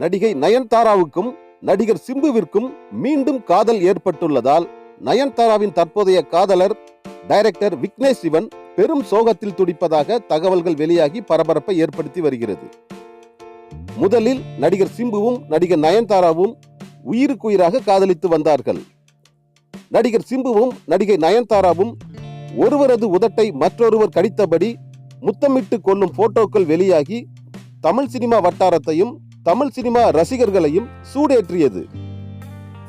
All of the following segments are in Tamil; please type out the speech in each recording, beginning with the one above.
நடிகை நயன்தாராவுக்கும் நடிகர் சிம்புவிற்கும் மீண்டும் காதல் ஏற்பட்டுள்ளதால் நயன்தாராவின் தற்போதைய காதலர் டைரக்டர் விக்னேஷ் சிவன் பெரும் சோகத்தில் துடிப்பதாக தகவல்கள் வெளியாகி பரபரப்பை ஏற்படுத்தி வருகிறது. முதலில் நடிகர் சிம்புவும் நடிகர் நயன்தாராவும் உயிருக்குயிராக காதலித்து வந்தார்கள். நடிகர் சிம்புவும் நடிகை நயன்தாராவும் ஒருவரது உதட்டை மற்றொருவர் கடித்தபடி முத்தமிட்டு கொள்ளும் போட்டோக்கள் வெளியாகி தமிழ் சினிமா வட்டாரத்தையும் தமிழ் சினிமா ரசிகர்களையும் சூடேற்றியது.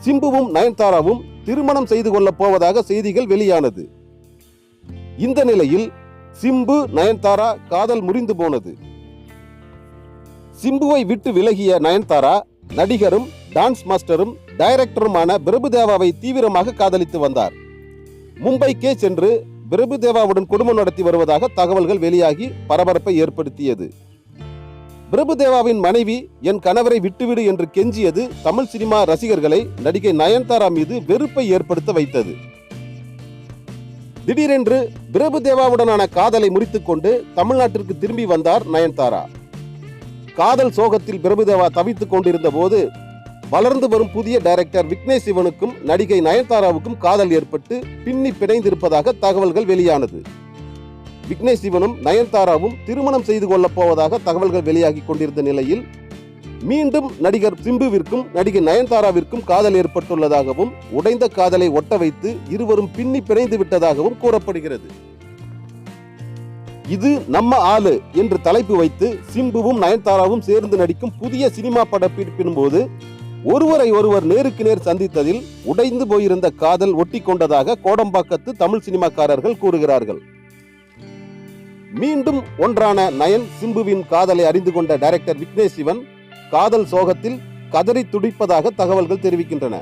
சிம்புவும் நயன்தாராவும் திருமணம் செய்து கொள்ளப் போவதாக செய்திகள் வெளியானது. இந்த நிலையில் சிம்பு நயன்தாரா காதல் முறிந்து போனது. சிம்புவை விட்டு விலகிய நயன்தாரா நடிகரும் டான்ஸ் மாஸ்டரும் டைரக்டருமான பிரபுதேவாவை தீவிரமாக காதலித்து வந்தார். மும்பைக்கே சென்று பிரபுதேவாவுடன் குடும்பம் நடத்தி வருவதாக தகவல்கள் வெளியாகி பரபரப்பை ஏற்படுத்தியது. பிரபுதேவாவின் மனைவி என் கணவரை விட்டுவிடு என்று கெஞ்சியது தமிழ் சினிமா ரசிகர்களை நடிகை நயன்தாரா மீது வெறுப்பை ஏற்படுத்த வைத்தது. திடீரென்று பிரபுதேவாவுடனான காதலை முறித்துக்கொண்டு தமிழ்நாட்டிற்கு திரும்பி வந்தார் நயன்தாரா. காதல் சோகத்தில் பிரபுதேவா தவித்துக் கொண்டிருந்த போது வளர்ந்து வரும் புதிய டைரக்டர் விக்னேஷ் சிவனுக்கும் நடிகை நயன்தாராவுக்கும் காதல் ஏற்பட்டு பின்னி பிணைந்திருப்பதாக தகவல்கள் வெளியானது. விக்னேஷ் சிவனும் நயன்தாராவும் திருமணம் செய்து கொள்ளப் போவதாக தகவல்கள் வெளியாகி கொண்டிருந்த நிலையில் மீண்டும் நடிகர் சிம்புவிற்கும் நடிகை நயன்தாராவிற்கும் காதல் ஏற்பட்டுள்ளதாகவும் உடைந்த காதலை ஒட்ட வைத்து இருவரும் பின்னி பிணைந்து விட்டதாகவும் கூறப்படுகிறது. இது நம்ம ஆளு என்று தலைப்பு வைத்து சிம்புவும் நயன்தாராவும் சேர்ந்து நடிக்கும் புதிய சினிமா படப்பிடிப்பின் போது ஒருவரை ஒருவர் நேருக்கு நேர் சந்தித்ததில் உடைந்து போயிருந்த காதல் ஒட்டி கொண்டதாக கோடம்பாக்கத்து தமிழ் சினிமாக்காரர்கள் கூறுகிறார்கள். மீண்டும் ஒன்றான நயன் சிம்புவின் காதலை அறிந்து கொண்ட டைரக்டர் விக்னேஷ் சிவன் காதல் சோகத்தில் கதறி துடிப்பதாக தகவல்கள் தெரிவிக்கின்றன.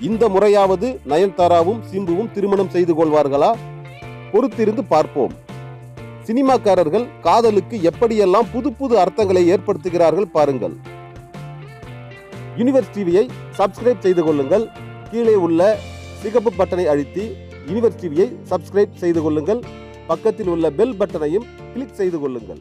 இந்த முறையாவது நயன்தாராவும் சிம்புவும் திருமணம் செய்து கொள்வார்களா? பொறுத்திருந்து பார்ப்போம். சினிமாக்காரர்கள் காதலுக்கு எப்படியெல்லாம் புது புது அர்த்தங்களை ஏற்படுத்துகிறார்கள் பாருங்கள். யூனிவர்ஸ் டிவியை சப்ஸ்கிரைப் செய்து கொள்ளுங்கள். கீழே உள்ள சிகப்பு பட்டனை அழுத்தி யூனிவர்ஸ் டிவியை சப்ஸ்கிரைப் செய்து கொள்ளுங்கள். பக்கத்தில் உள்ள பெல் பட்டனையும் கிளிக் செய்து கொள்ளுங்கள்.